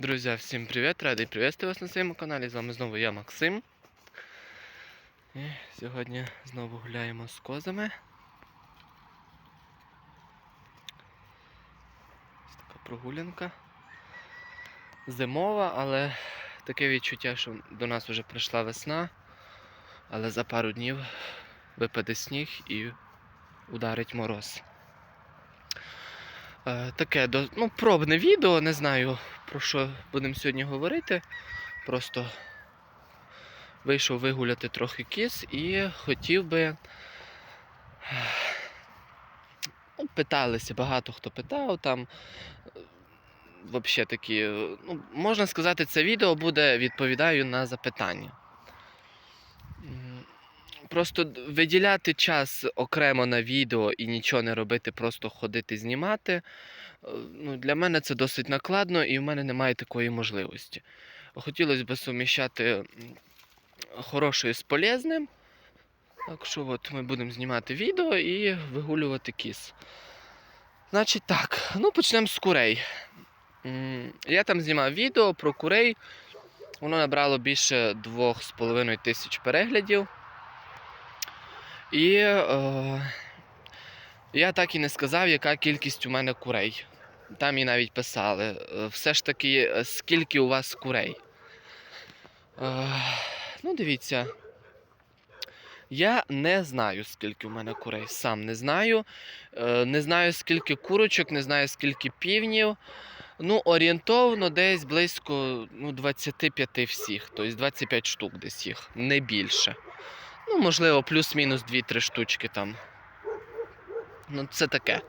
Друзі, всім привіт! Радий привітати вас на своєму каналі. З вами знову я Максим. І сьогодні знову гуляємо з козами. Ось така прогулянка. Зимова, але таке відчуття, що до нас вже прийшла весна, але за пару днів випаде сніг і ударить мороз. Е, Таке ну, пробне відео, не знаю про що будемо сьогодні говорити. Просто вийшов вигуляти трохи кіз і хотів би. Ну, питалися, багато хто питав там. Взагалі такі, е, ну, можна сказати, це відео буде відповідаю на запитання. Просто виділяти час окремо на відео і нічого не робити, просто ходити знімати. е, Ну, для мене це досить накладно і в мене немає такої можливості. Хотілося б суміщати хороше з полезним. Так що от ми будемо знімати відео і вигулювати кіз. Значить так, ну почнемо з курей. Я там знімав відео про курей. Воно набрало більше 2,5 тисяч переглядів. І е, я так і не сказав, яка кількість у мене курей. Там і навіть писали. е, Все ж таки, е, скільки у вас курей. Е, ну, дивіться. Я не знаю, скільки у мене курей. Сам не знаю. Е, не знаю, скільки курочок, не знаю, скільки півнів. Ну, орієнтовно десь близько ну, 25 всіх, тобто 25 штук десь їх, не більше. Ну, можливо, плюс-мінус 2-3 штучки там. Ну, це таке.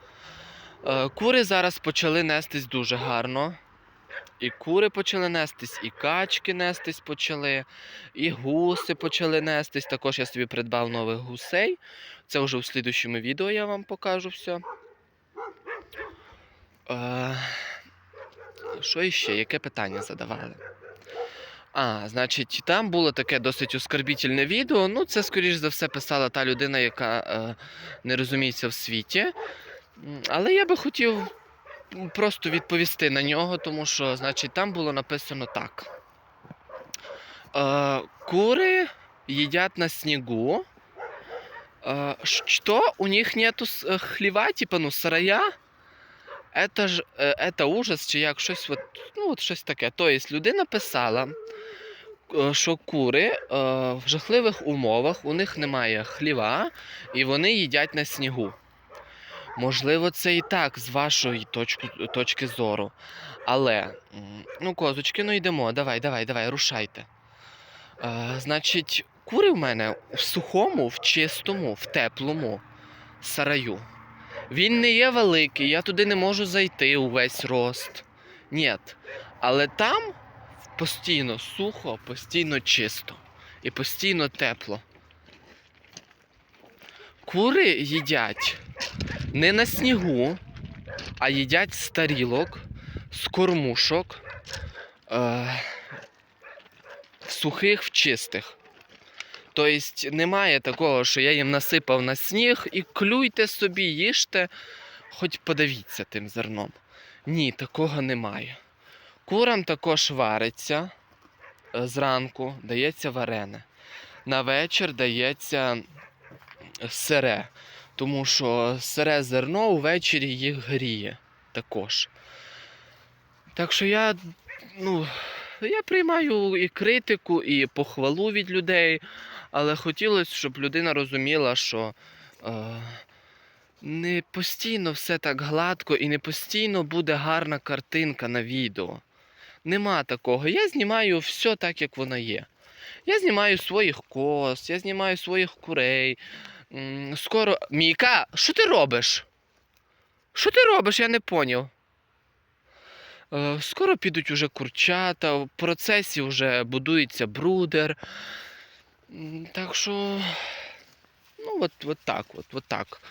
Е, Кури зараз почали нестись дуже гарно. І кури почали нестись, і качки нестись почали, і гуси почали нестись. Також я собі придбав нових гусей. Це вже у слідущому відео я вам покажу все. Е, що іще? Яке питання задавали? А, значить, там було таке досить оскорбітельне відео. Ну, це, скоріш за все, писала та людина, яка е, не розуміється в світі. Але я би хотів просто відповісти на нього, тому що, значить, там було написано так. Е, кури їдять на снігу. Е, что, у них нету е, хліва, типа, ну, сарая? Это ж е, это ужас, чи як щось, от, ну, от щось таке. Тобто людина писала, що кури е, в жахливих умовах, у них немає хліва, і вони їдять на снігу. Можливо, це і так з вашої точки, точки зору. Але, ну, козочки, ну йдемо, давай, давай, давай, рушайте. Е, значить, кури в мене в сухому, в чистому, в теплому сараю. Він не є великий, я туди не можу зайти увесь рост. Ні. Але там постійно сухо, постійно чисто і постійно тепло. Кури їдять не на снігу, а їдять з тарілок, з кормушок, е, сухих, в чистих. Тобто немає такого, що я їм насипав на сніг і клюйте собі, їжте, хоч подавіться тим зерном. Ні, такого немає. Курам також вариться е, зранку, дається варене. На вечір дається сире, тому що сире зерно ввечері їх гріє також. Так що я, ну, я приймаю і критику, і похвалу від людей, але хотілося, щоб людина розуміла, що е, не постійно все так гладко і не постійно буде гарна картинка на відео. Нема такого. Я знімаю все так, як воно є. Я знімаю своїх коз, я знімаю своїх курей. Скоро. Міка, що ти робиш? Що ти робиш? Я не поняв. Е, Скоро підуть уже курчата, в процесі вже будується брудер. Так що. Ну, от, от так, от, от так.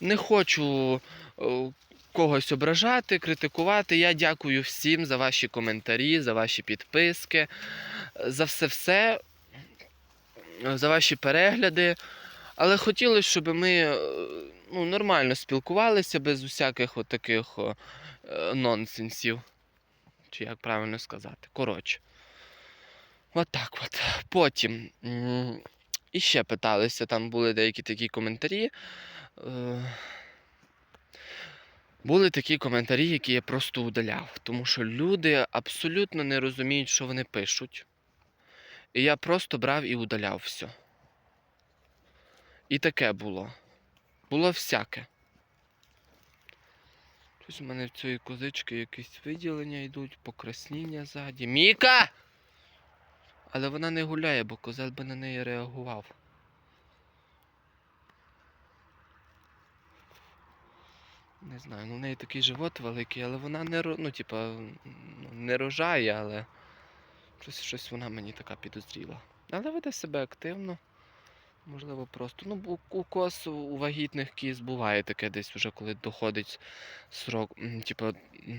Не хочу е, когось ображати, критикувати. Я дякую всім за ваші коментарі, за ваші підписки, за все-все, за ваші перегляди. Але хотілося, щоб ми е, ну, нормально спілкувалися без усяких от таких нонсенсів. Чи як правильно сказати. Коротше. От так от. Потім. І ще питалися, там були деякі такі коментарі. Е, Були такі коментарі, які я просто удаляв, тому що люди абсолютно не розуміють, що вони пишуть. І я просто брав і удаляв все. І таке було. Було всяке. Щось у мене в цієї козички якісь виділення йдуть, покрасніння ззаді. Міка! Але вона не гуляє, бо козел би на неї реагував. Не знаю, ну в неї такий живот великий, але вона не ну, типа, ну, не рожає, але щось, щось вона мені така підозріла. Але веде себе активно. Можливо, просто. Ну, у коз у вагітних кіз буває таке десь вже, коли доходить срок, типу,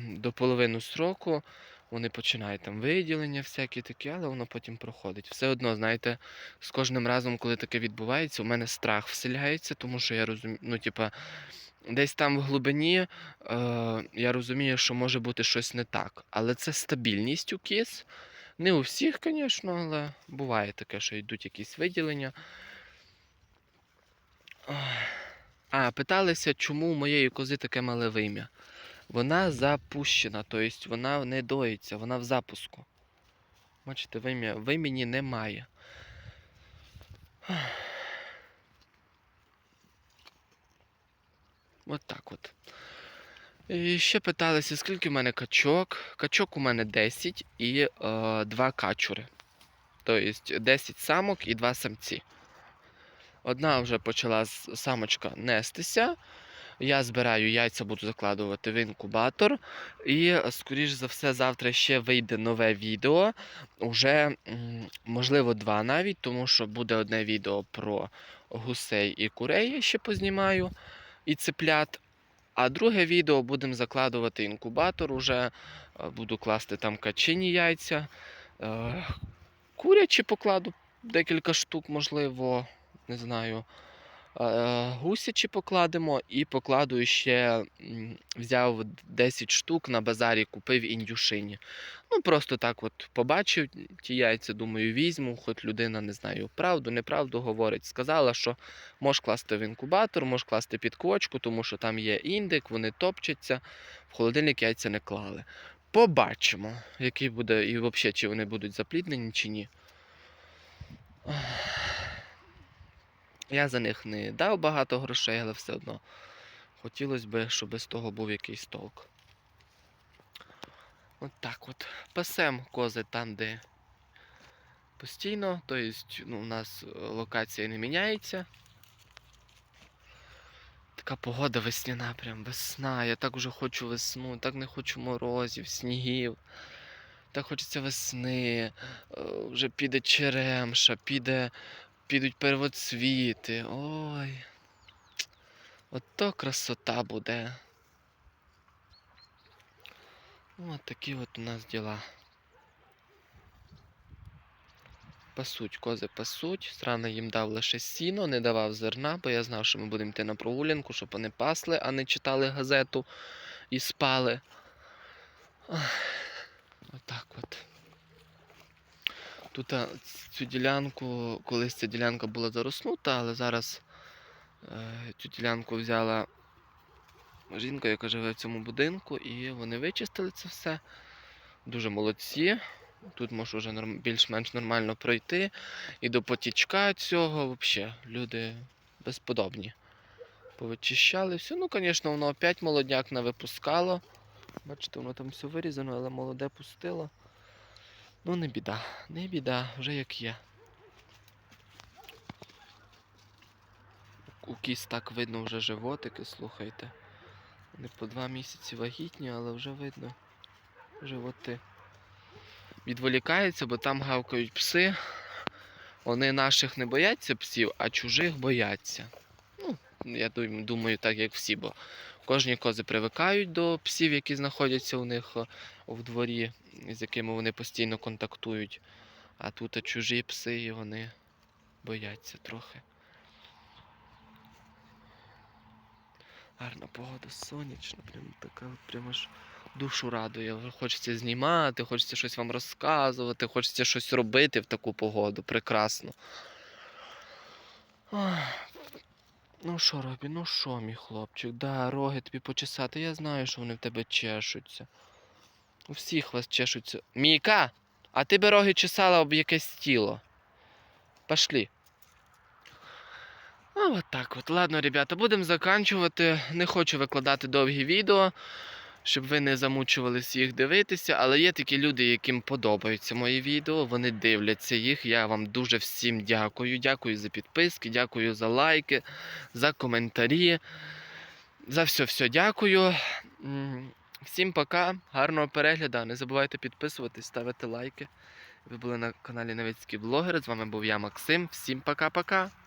до половини сроку, вони починають там виділення, всякі такі, але воно потім проходить. Все одно, знаєте, з кожним разом, коли таке відбувається, у мене страх вселяється, тому що я розумію, ну, типа, десь там в глибині е, я розумію, що може бути щось не так. Але це стабільність у кіз. Не у всіх, звісно, але буває таке, що йдуть якісь виділення. А, питалися, чому у моєї кози таке мале вим'я. Вона запущена, тобто вона не доїться, вона в запуску. Бачите, вим'я, вимені немає. От так от. І ще питалися, скільки в мене качок. Качок у мене 10 і е, 2 качури. Тобто 10 самок і 2 самці. Одна вже почала самочка нестися. Я збираю яйця, буду закладувати в інкубатор. І, скоріш за все, завтра ще вийде нове відео. Уже, можливо, два навіть, тому що буде одне відео про гусей і курей, я ще познімаю, і цеплят. А друге відео будемо закладувати інкубатор. Уже е, буду класти там качині яйця. Е, Курячі покладу декілька штук, можливо, не знаю. Е, Гусячі покладемо і покладу ще взяв 10 штук на базарі, купив індюшині. Ну, просто так от побачив ті яйця, думаю, візьму, хоч людина, не знаю, правду, неправду говорить. Сказала, що можеш класти в інкубатор, можеш класти під квочку, тому що там є індик, вони топчаться, в холодильник яйця не клали. Побачимо, який буде, і взагалі, чи вони будуть запліднені, чи ні. Я за них не дав багато грошей, але все одно хотілося б, щоб з того був якийсь толк. От так от. Пасем кози там, де постійно, тобто ну, у нас е, локація не міняється. Така погода весняна, прям весна. Я так вже хочу весну, так не хочу морозів, снігів. Так хочеться весни. е, Вже піде черемша, піде, підуть первоцвіти. Ой. От то красота буде. От такі от у нас діла. Пасуть, кози пасуть. Зрано їм дав лише сіно, не давав зерна, бо я знав, що ми будемо йти на прогулянку, щоб вони пасли, а не читали газету і спали. Отак от. Тут цю ділянку, колись ця ділянка була зароснута, але зараз е, цю ділянку взяла жінка, яка живе в цьому будинку, і вони вичистили це все. Дуже молодці. Тут можеш вже більш-менш нормально пройти. І до потічка цього взагалі люди безподобні. Повичищали все. Ну, звісно, воно опять молодняк навипускало. Бачите, воно там все вирізано, але молоде пустило. Ну, не біда, не біда, вже як є. У кіс так видно вже животики, слухайте. Вони по два місяці вагітні, але вже видно животи. Відволікаються, бо там гавкають пси. Вони наших не бояться псів, а чужих бояться. Ну, я думаю, так як всі, бо кожні кози привикають до псів, які знаходяться у них е, в дворі, з якими вони постійно контактують. А тут е, чужі пси, і вони бояться трохи. Гарна погода, сонячна, прям така, от прям аж душу радує. Хочеться знімати, хочеться щось вам розказувати, хочеться щось робити в таку погоду. Прекрасно. Ну що, Робі, ну що, мій хлопчик, да, роги тобі почесати, я знаю, що вони в тебе чешуться. У всіх вас чешуться. Міка, а ти би роги чесала об якесь тіло. Пошли. Ну, от так от. Ладно, ребята, будемо заканчувати. Не хочу викладати довгі відео, щоб ви не замучувались їх дивитися. Але є такі люди, яким подобаються мої відео. Вони дивляться їх. Я вам дуже всім дякую. Дякую за підписки, дякую за лайки, за коментарі. За все все дякую. Всім пока, гарного перегляду. Не забувайте підписуватись, ставити лайки. Ви були на каналі Новицький блогер. З вами був я, Максим. Всім пока-пока.